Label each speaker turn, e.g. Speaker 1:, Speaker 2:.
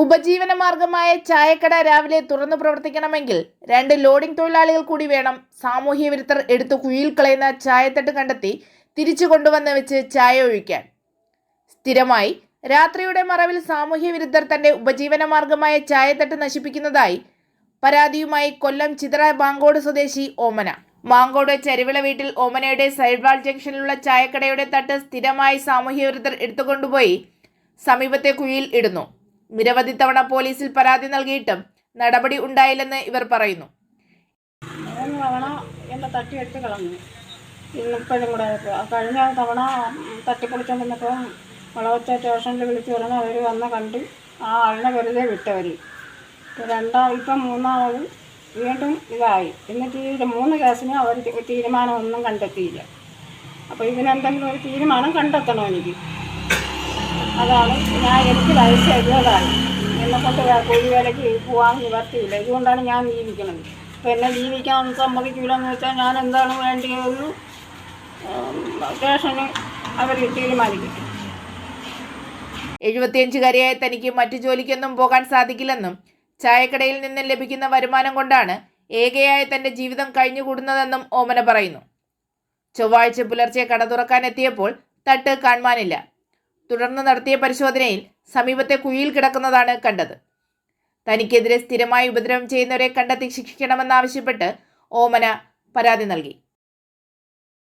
Speaker 1: ഉപജീവന മാർഗമായ ചായക്കട രാവിലെ തുറന്നു പ്രവർത്തിക്കണമെങ്കിൽ രണ്ട് ലോഡിംഗ് തൊഴിലാളികൾ കൂടി വേണം. സാമൂഹ്യ വിരുദ്ധർ എടുത്തു കുഴിയിൽ കളയുന്ന ചായത്തട്ട് കണ്ടെത്തി തിരിച്ചു കൊണ്ടുവന്ന് വെച്ച് ചായ ഒഴിക്കാൻ. സ്ഥിരമായി രാത്രിയുടെ മറവിൽ സാമൂഹ്യ വിരുദ്ധർ തന്റെ ഉപജീവന മാർഗമായ ചായത്തട്ട് നശിപ്പിക്കുന്നതായി പരാതിയുമായി കൊല്ലം ചിതറ ബാങ്കോട് സ്വദേശി ഓമന. മാങ്കോട് ചരിവിള വീട്ടിൽ ഓമനയുടെ സൈഡ് വാൾ ജംഗ്ഷനിലുള്ള ചായക്കടയുടെ തട്ട് സ്ഥിരമായി സാമൂഹ്യ വിരുദ്ധർ എടുത്തുകൊണ്ടുപോയി സമീപത്തെ കുഴിയിൽ ഇടുന്നു. നിരവധി തവണ പോലീസിൽ പരാതി നൽകിയിട്ടും നടപടി ഉണ്ടായില്ലെന്ന് ഇവർ പറയുന്നു.
Speaker 2: തട്ടിയെടുത്ത് കളഞ്ഞു. ഇന്നിപ്പോഴും കൂടെ കഴിഞ്ഞ തവണ തട്ടിപ്പൊളിച്ചോണ്ടിരുന്നപ്പോൾ വളവച്ച സ്റ്റേഷനിൽ വിളിച്ചു പറഞ്ഞ് അവർ വന്ന് കണ്ട് ആ ആളിനെ വെറുതെ വിട്ടവർ രണ്ടാം ഇപ്പം മൂന്നാമത് വീണ്ടും ഇതായി. എന്നിട്ട് ഈ മൂന്ന് കേസിനും അവർ തീരുമാനമൊന്നും കണ്ടെത്തിയില്ല. അപ്പോൾ ഇതിനെന്തെങ്കിലും ഒരു തീരുമാനം കണ്ടെത്തണം എനിക്ക്? അതാണ് ഞാൻ എനിക്ക് വയസ്സ് എഴുപതായി എന്നെ കൊണ്ട് കൂലി വേലയ്ക്ക് പോകാൻ നിവർത്തിയില്ല. ഇതുകൊണ്ടാണ് ഞാൻ ജീവിക്കുന്നത്. അപ്പം എന്നെ ജീവിക്കാൻ സമ്മതിക്കില്ലെന്ന് വെച്ചാൽ ഞാൻ എന്താണ് വേണ്ടിയത് സ്റ്റേഷന് അവർ തീരുമാനിക്കും.
Speaker 1: എഴുപത്തിയഞ്ചുകാരിയായ തനിക്ക് മറ്റു ജോലിക്കൊന്നും പോകാൻ സാധിക്കില്ലെന്നും ചായക്കടയിൽ നിന്നും ലഭിക്കുന്ന വരുമാനം കൊണ്ടാണ് ഏകയായ തന്റെ ജീവിതം കഴിഞ്ഞുകൂടുന്നതെന്നും ഓമന പറയുന്നു. ചൊവ്വാഴ്ച പുലർച്ചെ കട തുറക്കാൻ എത്തിയപ്പോൾ തട്ട് കാണുവാനില്ല. തുടർന്ന് നടത്തിയ പരിശോധനയിൽ സമീപത്തെ കുഴിയിൽ കിടക്കുന്നതാണ് കണ്ടത്. തനിക്കെതിരെ സ്ഥിരമായി ഉപദ്രവം ചെയ്യുന്നവരെ കണ്ടെത്തി ശിക്ഷിക്കണമെന്നാവശ്യപ്പെട്ട് ഓമന പരാതി നൽകി.